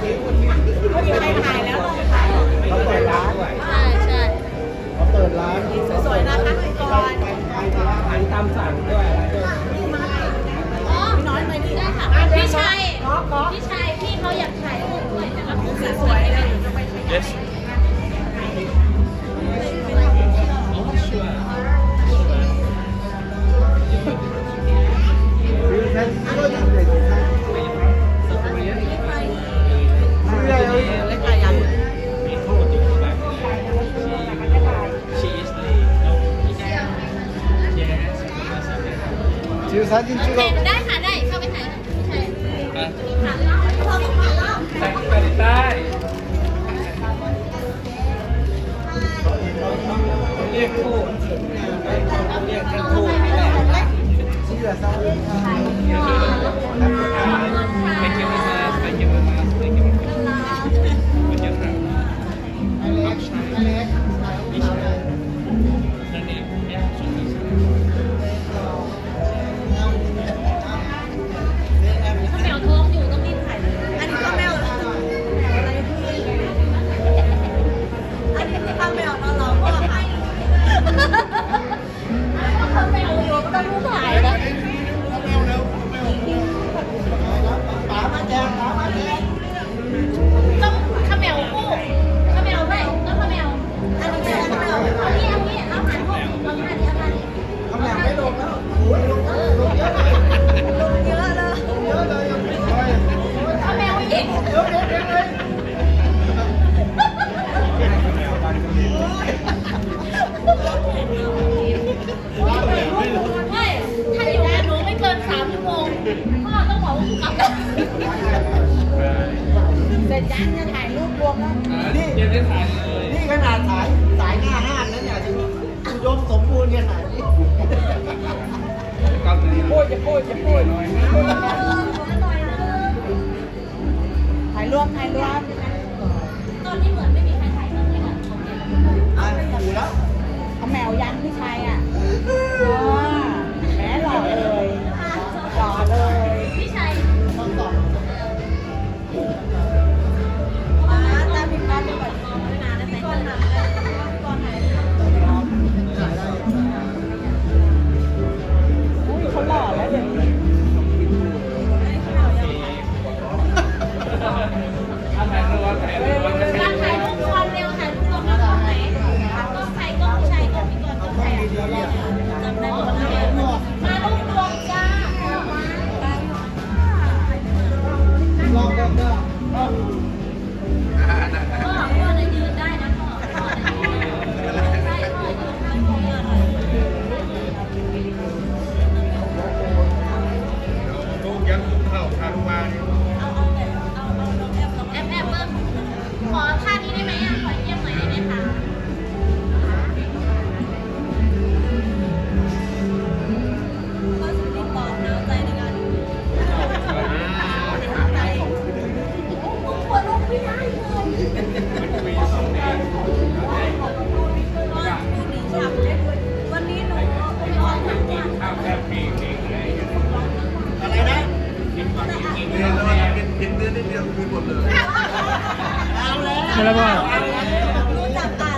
เขาเเปิดร้านใช่ใช่เขาเปิดร้าน จิายได้ค่ะได้เข้าไปถ่ายใช่ค่ะใส่ไปใต้เรียกคู่เรียกคู่ที่เหลือซ้าย รู้ ยังจะถ่ายรูปรวมนะนี่ยังไม่ถ่ายเลยนี่ขนาดสายสายหน้าห้านนั้นเนี่ยจะคุณยมสมบูรณ์ขนาดนี้โป้ยจะโป้ยจะโป้ยหน่อยถ่ายรวมถ่ายรวมตอนนี้เหมือนไม่มีใครถ่ายเลยอะถูแล้วเอาแมวยันพี่ชายอะ หมดเลยแล้วก็